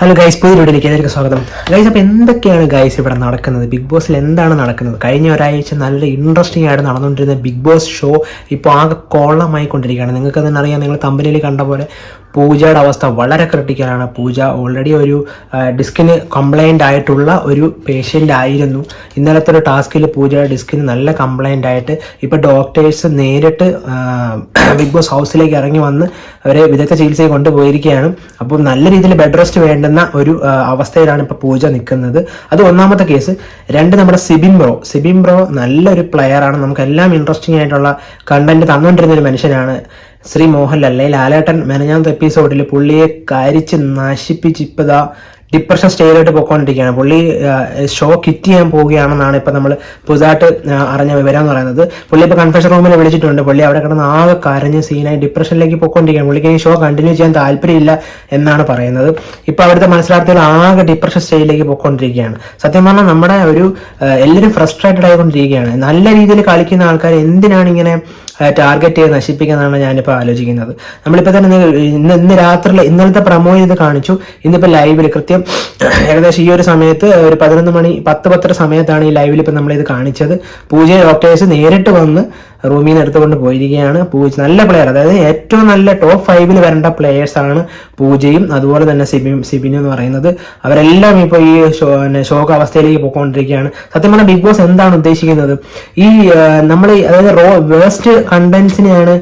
Hello guys പുതിയ വീഡിയോയിലേക്ക് എല്ലാവർക്കും സ്വാഗതം. ഗൈസ് അപ്പോൾ എന്തൊക്കെയാണ് ഗൈസ് ഇവിടെ നടക്കുന്നത്? ബിഗ് ബോസിൽ എന്താണ് നടക്കുന്നത്? കഴിഞ്ഞ ഒരാഴ്ച നല്ല ഇൻട്രസ്റ്റിംഗ് ആയിട്ട് നടന്നുകൊണ്ടിരുന്ന ബിഗ് ബോസ് ഷോ ഇപ്പോൾ ആകെ കോളമായി കൊണ്ടിരിക്കുകയാണ് നിങ്ങൾക്ക് തന്നെ അറിയാം നിങ്ങൾ തമ്പനിയിൽ കണ്ട പോലെ പൂജയുടെ അവസ്ഥ വളരെ ക്രിട്ടിക്കലാണ് പൂജ ഓൾറെഡി ഒരു ഡിസ്കിന് കംപ്ലൈന്റ് ആയിട്ടുള്ള ഒരു പേഷ്യന്റ് ആയിരുന്നു. ഇന്നലത്തെ ഒരു ടാസ്കിൽ പൂജയുടെ ഡിസ്കിന് നല്ല കംപ്ലൈന്റ് ആയിട്ട് ഇപ്പോൾ ഡോക്ടേഴ്സ് നേരിട്ട് ബിഗ് ബോസ് ഹൗസിലേക്ക് ഇറങ്ങി വന്ന് അവരെ വിദഗ്ധ ചികിത്സയിൽ കൊണ്ടുപോയിരിക്കുകയാണ്. അപ്പോൾ നല്ല രീതിയിൽ ബെഡ് റെസ്റ്റ് വേണ്ടുന്ന ഒരു അവസ്ഥയിലാണ് ഇപ്പോൾ പൂജ നിൽക്കുന്നത് അത് ഒന്നാമത്തെ കേസ്. രണ്ട് നമ്മുടെ സിബിൻ ബ്രോ. സിബിൻ ബ്രോ നല്ലൊരു പ്ലെയർ ആണ്. നമുക്ക് എല്ലാം ഇൻട്രസ്റ്റിംഗ് ആയിട്ടുള്ള കണ്ടന്റ് തന്നുകൊണ്ടിരുന്ന ഒരു മനുഷ്യനാണ്. ശ്രീ മോഹൻലാൽ. അല്ലെങ്കിൽ ലാലേട്ടൻ. മെനഞ്ഞാമത്തെ എപ്പിസോഡിൽ പുള്ളിയെ കരിച്ച് നശിപ്പിച്ച് ഇപ്പതാ ഡിപ്രഷൻ സ്റ്റേജിലോട്ട് പോയിക്കൊണ്ടിരിക്കുകയാണ്. പുള്ളി ഷോ കിറ്റ് ചെയ്യാൻ പോവുകയാണെന്നാണ് ഇപ്പൊ നമ്മൾ പുതുതായിട്ട് അറിഞ്ഞ വിവരം എന്ന് പറയുന്നത്. പുള്ളി ഇപ്പൊ കൺഫെഷൻ റൂമിൽ വിളിച്ചിട്ടുണ്ട്. പുള്ളി അവിടെ കിടന്ന് ആകെ കരഞ്ഞ് സീനായി ഡിപ്രഷനിലേക്ക് പോയിക്കൊണ്ടിരിക്കുകയാണ്. പുള്ളിക്ക് ഈ ഷോ കണ്ടിന്യൂ ചെയ്യാൻ താല്പര്യമില്ല എന്നാണ് പറയുന്നത്. ഇപ്പോൾ അവിടുത്തെ മത്സരാർത്ഥികൾ ആകെ ഡിപ്രഷൻ സ്റ്റേജിലേക്ക് പോയിക്കൊണ്ടിരിക്കുകയാണ്. സത്യം പറഞ്ഞാൽ നമ്മുടെ ഒരു എല്ലാവരും ഫ്രസ്ട്രേറ്റഡ് ആയിക്കൊണ്ടിരിക്കുകയാണ്. നല്ല രീതിയിൽ കളിക്കുന്ന ആൾക്കാർ എന്തിനാണ് ഇങ്ങനെ ടാർഗറ്റ് ചെയ്ത് നശിപ്പിക്കുന്നതാണ് ഞാനിപ്പോൾ ആലോചിക്കുന്നത്. നമ്മളിപ്പോൾ തന്നെ ഇന്ന് ഇന്ന് രാത്രിയിൽ ഇന്നലത്തെ പ്രമോ ഇത് കാണിച്ചു. ഇന്നിപ്പോൾ ലൈവിൽ കൃത്യം ഏകദേശം ഈ ഒരു സമയത്ത് ഒരു പതിനൊന്ന് മണി പത്ത് പത്തര സമയത്താണ് ഈ ലൈവിൽ ഇപ്പം നമ്മളിത് കാണിച്ചത്. പൂജ ഡോക്ടേഴ്സ് നേരിട്ട് വന്ന് റൂമിൽ നിന്ന് എടുത്തുകൊണ്ട് പോയിരിക്കുകയാണ് പൂജ. നല്ല പ്ലെയർ അതായത് ഏറ്റവും നല്ല ടോപ്പ് ഫൈവിൽ വരേണ്ട പ്ലെയേഴ്സ് ആണ് പൂജയും അതുപോലെ തന്നെ സിബിൻ സിബിനും എന്ന് പറയുന്നത്. അവരെല്ലാം ഇപ്പോൾ ഈ ശോക അവസ്ഥയിലേക്ക് പോയിക്കൊണ്ടിരിക്കുകയാണ്. സത്യം പറഞ്ഞാൽ ബിഗ് ബോസ് എന്താണ് ഉദ്ദേശിക്കുന്നത്? ഈ നമ്മൾ അതായത് റോ വേസ്റ്റ് കണ്ടന്റ്സിനെയാണ്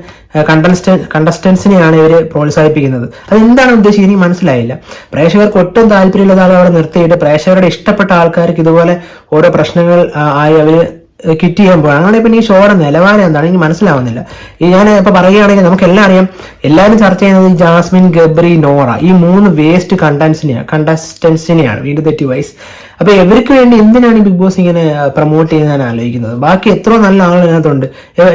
കണ്ടസ്റ്റൻ കണ്ടസ്റ്റൻസിനെയാണ് ഇവർ പ്രോത്സാഹിപ്പിക്കുന്നത്. അതെന്താണ് ഉദ്ദേശിക്കുന്നത്? എനിക്ക് മനസ്സിലായില്ല. പ്രേക്ഷകർക്ക് ഒട്ടും താല്പര്യമില്ലാത്ത ആളെ അവിടെ നിർത്തിയിട്ട് പ്രേക്ഷകരുടെ ഇഷ്ടപ്പെട്ട ആൾക്കാർക്ക് ഇതുപോലെ ഓരോ പ്രശ്നങ്ങൾ ആയി അവർ കിറ്റ് ചെയ്യാൻ പോകണം അങ്ങനെ പിന്നെ ഈ ഷോയുടെ നിലവാരം എന്താണ്? എനിക്ക് മനസ്സിലാവുന്നില്ല. ഈ ഞാൻ ഇപ്പൊ പറയുകയാണെങ്കിൽ നമുക്ക് എല്ലാം അറിയാം. എല്ലാവരും ചർച്ച ചെയ്യുന്നത് ജാസ്മിൻ ഗബ്രി നോറ ഈ മൂന്ന് വേസ്റ്റ് കണ്ടൻസിനെയാണ് കണ്ടസ്റ്റൻസിനെയാണ് വീണ്ടും തെറ്റി വൈസ് അപ്പൊ ഇവർക്ക് വേണ്ടി എന്തിനാണ് ഈ ബിഗ് ബോസ് ഇങ്ങനെ പ്രൊമോട്ട് ചെയ്യാൻ ഞാൻ ആലോചിക്കുന്നത്? ബാക്കി എത്ര നല്ല ആളുകൾ ഇതിനകത്തുണ്ട്.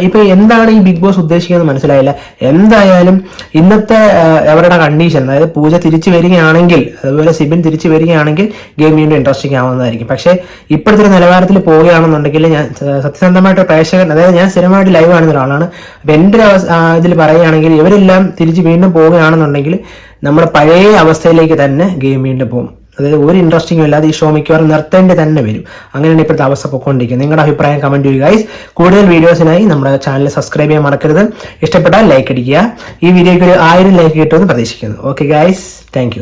ഇപ്പൊ എന്താണ് ഈ ബിഗ് ബോസ് ഉദ്ദേശിക്കുന്നത് മനസ്സിലായില്ല. എന്തായാലും ഇന്നത്തെ അവരുടെ കണ്ടീഷൻ അതായത് പൂജ തിരിച്ചു വരികയാണെങ്കിൽ അതുപോലെ സിബിൻ തിരിച്ചു വരികയാണെങ്കിൽ ഗെയിം വീണ്ടും ഇൻട്രസ്റ്റിംഗ് ആവുന്നതായിരിക്കും. പക്ഷേ ഇപ്പോഴത്തെ നിലവാരത്തിൽ പോവുകയാണെന്നുണ്ടെങ്കിൽ ഞാൻ സത്യസന്ധമായിട്ട് പ്രേക്ഷകൻ അതായത് ഞാൻ സ്ഥിരമായിട്ട് ലൈവ് കാണുന്ന ഒരാളാണ് അപ്പൊ എന്റെ ഒരു ഇതിൽ പറയുകയാണെങ്കിൽ ഇവരെല്ലാം തിരിച്ചു വീണ്ടും പോവുകയാണെന്നുണ്ടെങ്കിൽ നമ്മുടെ പഴയ അവസ്ഥയിലേക്ക് തന്നെ ഗെയിം വീണ്ടും പോകും. അതായത് ഒരു ഇൻട്രസ്റ്റിംഗും ഇല്ലാതെ ഈ ഷോ മിക്കവാറും നിർത്തേണ്ടി തന്നെ വരും. അങ്ങനെയാണ് ഇപ്പോഴത്തെ അവസ്ഥ പൊയ്ക്കൊണ്ടിരിക്കുന്നത് നിങ്ങളുടെ അഭിപ്രായം കമന്റ് ചെയ്യുക ഗൈസ് കൂടുതൽ വീഡിയോസിനായി നമ്മുടെ ചാനൽ സബ്സ്ക്രൈബ് ചെയ്യാൻ മറക്കരുത്. ഇഷ്ടപ്പെട്ടാൽ ലൈക്ക് അടിക്കുക. ഈ വീഡിയോയ്ക്ക് ഒരു ആയിരം ലൈക്ക് കിട്ടുമെന്ന് പ്രതീക്ഷിക്കുന്നു. Okay guys thank